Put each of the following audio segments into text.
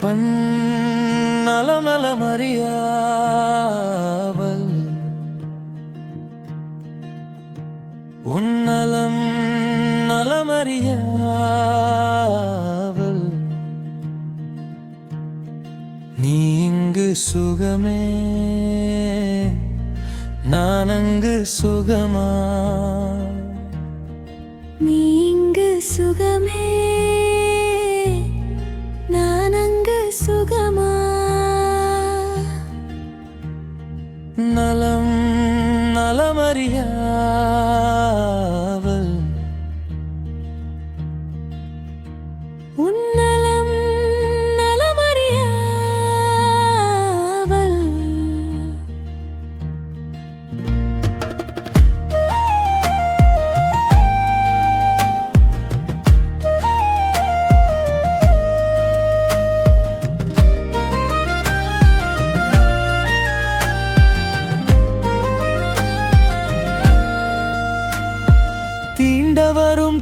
பன்னலம் நலமறியாவல் நலமறியாவல் நீ இங்கு சுகமே நான் அங்கு சுகமா? நீ இங்கு சுகமே நான் அங்கு சுகமா? நலம் நலமறியாவல் 温暖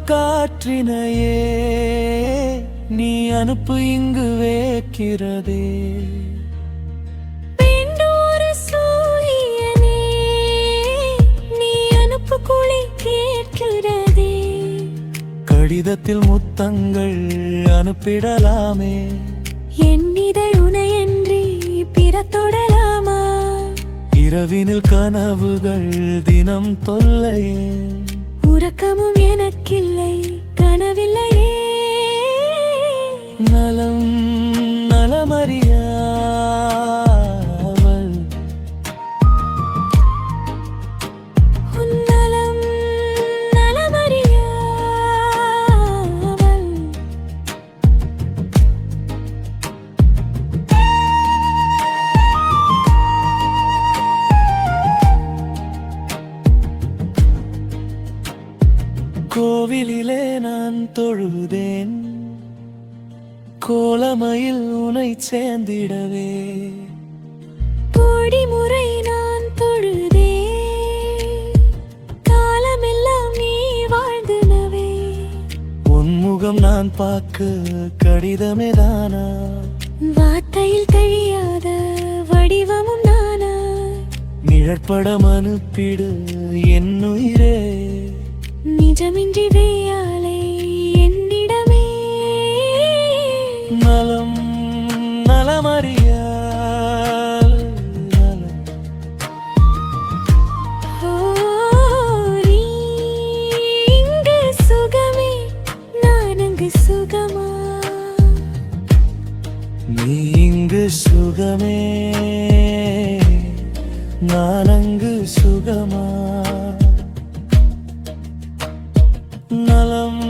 காற்றினையே நீ அனுப்பு இங்கு வேக்கிறதே. கடிதத்தில் முத்தங்கள் அனுப்பிடலாமே. என் இதழ் உனையன்றி பிற தொடலாமா இரவினில் கனவுகள் தினம் தொல்லையே. உறக்கமும் எனக்கில்லை கனவில்லையே. நலம் நலமறியாவல் தொழுதேன் கோலமையில் உனை சேர்ந்திடவே. கோடி முறை நான் தொழுதே காலமெல்லாம் நீ வாழ்ந்தனவே உன்முகம் நான் பார்க்க கடிதமே தானா? வார்த்தையில் கழியாத வடிவமும் நானா நிழற்படம் அனுப்பிடு என் உயிரே. நிஜமின்றி வெய்யாலே நலம் நலமறிய நலம் இங்கு சுகமே நான் அங்கு சுகமா? நீ இங்கு சுகமே நான் அங்கு சுகமா? நலம்